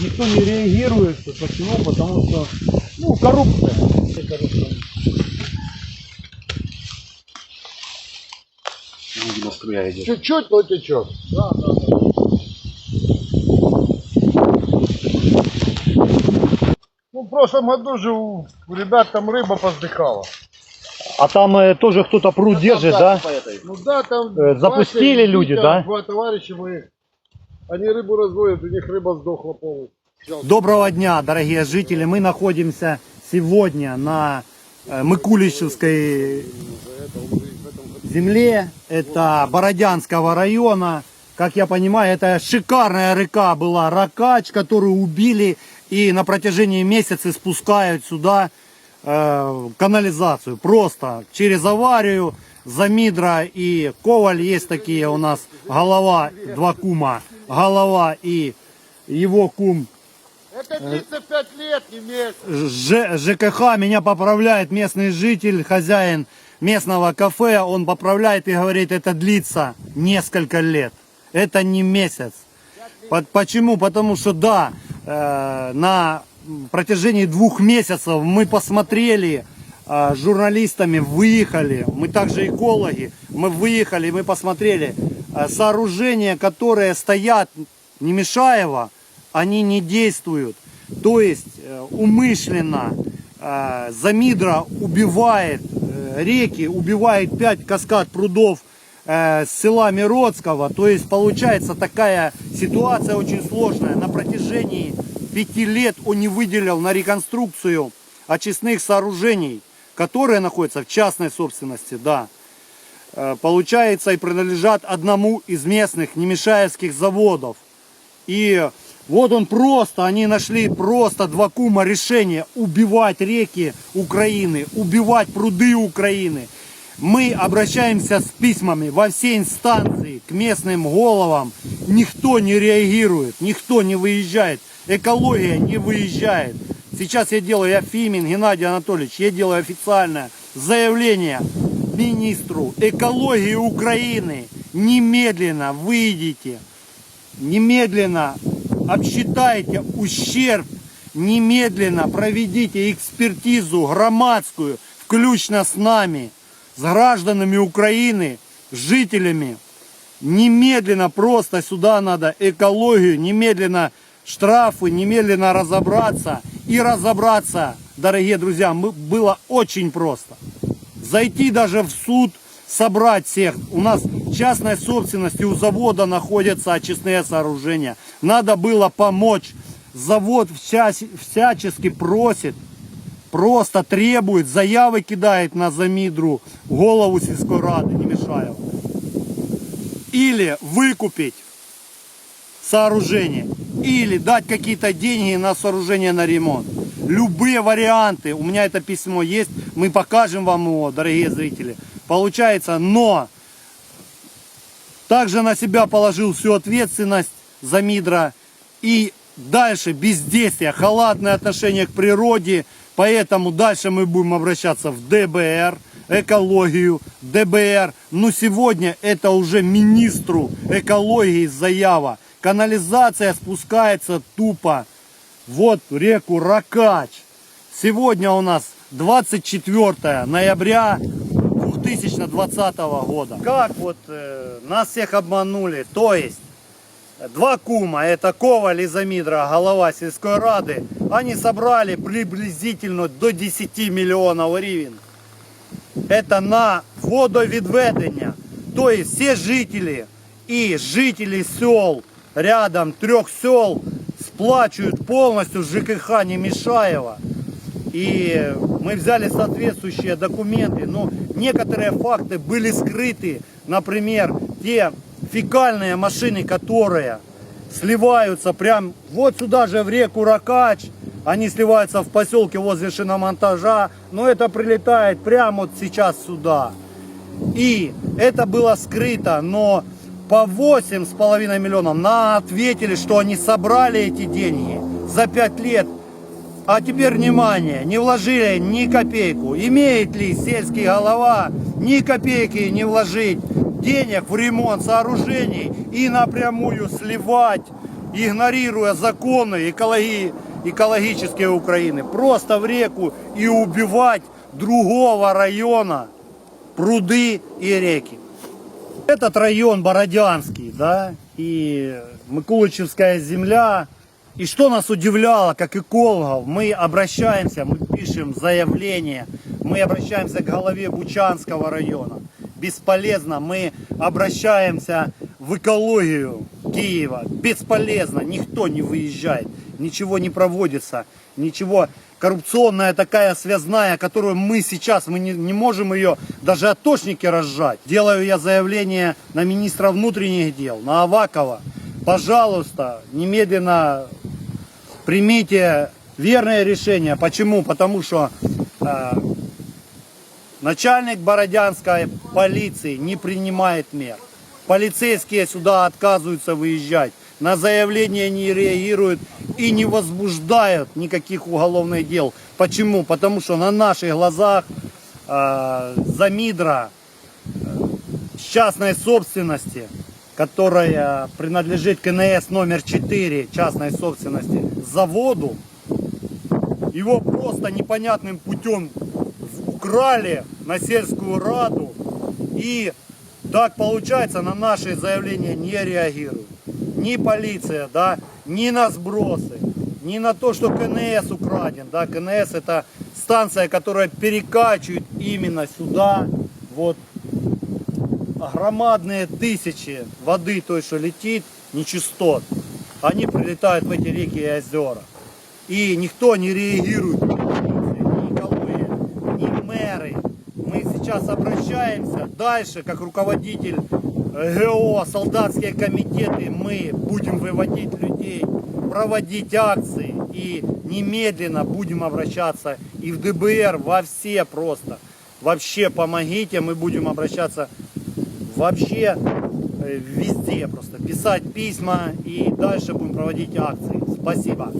никто не реагирует. Почему? Потому что, ну, коррупция. Коррупция. Видимо, струя идет. Чуть-чуть, но течет. Да, да, да. Ну, в прошлом году же у, ребят там рыба поздыхала. А там э, тоже кто-то пруд держит, да? Ну да, там... Э, запустили люди, да? Два товарища моих. Они рыбу разводят, у них рыба сдохла полностью. Доброго дня, дорогие жители. Мы находимся сегодня на э, Мыкулищевской земле. Это Бородянского района. Как я понимаю, это шикарная река была Ракач, которую убили и на протяжении месяца спускают сюда э, канализацию. Просто через аварию Замидра и Коваль есть такие у нас голова, два кума. Голова и его кум Это 35 лет, не месяц. Ж- ЖКХ меня поправляет местный житель, хозяин местного кафе, он поправляет и говорит, это длится несколько лет, это не месяц. По- Почему? Потому что да, э, на протяжении двух месяцев мы посмотрели, э, с журналистами выехали, мы также экологи, мы выехали, мы посмотрели сооружения, которые стоят Немешаева, они не действуют. То есть э, умышленно э, Замидра убивает э, реки, убивает пять каскад прудов э, с села Миродского. То есть получается такая ситуация очень сложная. На протяжении пяти лет он не выделил на реконструкцию очистных сооружений, которые находятся в частной собственности, да. Э, Получается и принадлежат одному из местных немешаевских заводов. И вот он просто, они нашли просто два кума решение убивать реки Украины, убивать пруды Украины. Мы обращаемся с письмами во все инстанции к местным головам. Никто не реагирует, никто не выезжает. Экология не выезжает. Сейчас я делаю, я Фимин Геннадий Анатольевич, я делаю официальное заявление министру экологии Украины. Немедленно выйдите немедленно обсчитайте ущерб, немедленно проведите экспертизу громадскую, включно с нами, с гражданами Украины, с жителями. Немедленно просто сюда надо экологию, немедленно штрафы, немедленно разобраться. И разобраться, дорогие друзья, мы- было очень просто. Зайти даже в суд, собрать всех. У нас частной собственности у завода находятся очистные сооружения. Надо было помочь. Завод вся- всячески просит, просто требует, заявы кидает на Замидру, голову сельской рады, не мешаю. Или выкупить сооружение, или дать какие-то деньги на сооружение на ремонт. Любые варианты, у меня это письмо есть, мы покажем вам его, дорогие зрители. Получается, но также на себя положил всю ответственность за Мидра и дальше бездействие, халатное отношение к природе, поэтому дальше мы будем обращаться в ДБР, экологию, ДБР. Но сегодня это уже министру экологии заява. Канализация спускается тупо вот реку Ракач. Сегодня у нас 24 ноября 2020 года. Как вот э, нас всех обманули, то есть Два кума, это Коваль и Замидра, голова сельской рады, они собрали приблизительно до 10 миллионов гривен. Это на водовідведення. То есть все жители и жители сел рядом, трех сел, сплачивают полностью ЖКХ Немешаева. И мы взяли соответствующие документы, но некоторые факты были скрыты. Например, те фекальные машины, которые сливаются прям вот сюда же в реку Ракач, они сливаются в поселке возле шиномонтажа, но это прилетает прямо вот сейчас сюда. И это было скрыто, но по 8,5 миллионов нам ответили, что они собрали эти деньги за 5 лет. А теперь внимание, не вложили ни копейку. Имеет ли сельский голова ни копейки не вложить денег в ремонт сооружений и напрямую сливать игнорируя законы экологии, экологические Украины, просто в реку и убивать другого района пруды и реки. Этот район Бородянский, да, и Микулычевская земля. И что нас удивляло, как экологов, мы обращаемся, мы пишем заявление, мы обращаемся к голове Бучанского района. Бесполезно, мы обращаемся в экологию Киева. Бесполезно, никто не выезжает, ничего не проводится, ничего. Коррупционная такая связная, которую мы сейчас, мы не, не можем ее даже атошники разжать. Делаю я заявление на министра внутренних дел, на Авакова. Пожалуйста, немедленно примите верное решение. Почему? Потому что э, начальник Бородянской полиции не принимает мер. Полицейские сюда отказываются выезжать. На заявление не реагируют и не возбуждают никаких уголовных дел. Почему? Потому что на наших глазах э, Замидра э, частной собственности, которая принадлежит КНС номер 4 частной собственности, заводу, его просто непонятным путем украли на сельскую раду и так получается на наши заявления не реагируют. Ни полиция, да, ни на сбросы, ни на то, что КНС украден. Да, КНС это станция, которая перекачивает именно сюда вот громадные тысячи воды, той, что летит, нечистот. Они прилетают в эти реки и озера. И никто не реагирует, ни полиция, ни экология, ни мэры. Мы сейчас обращаемся дальше, как руководитель э, ГО, солдатские комитеты, мы будем выводить людей, проводить акции и немедленно будем обращаться и в ДБР, во все просто. Вообще помогите, мы будем обращаться вообще э, везде просто. Писать письма и дальше будем проводить акции. Спасибо.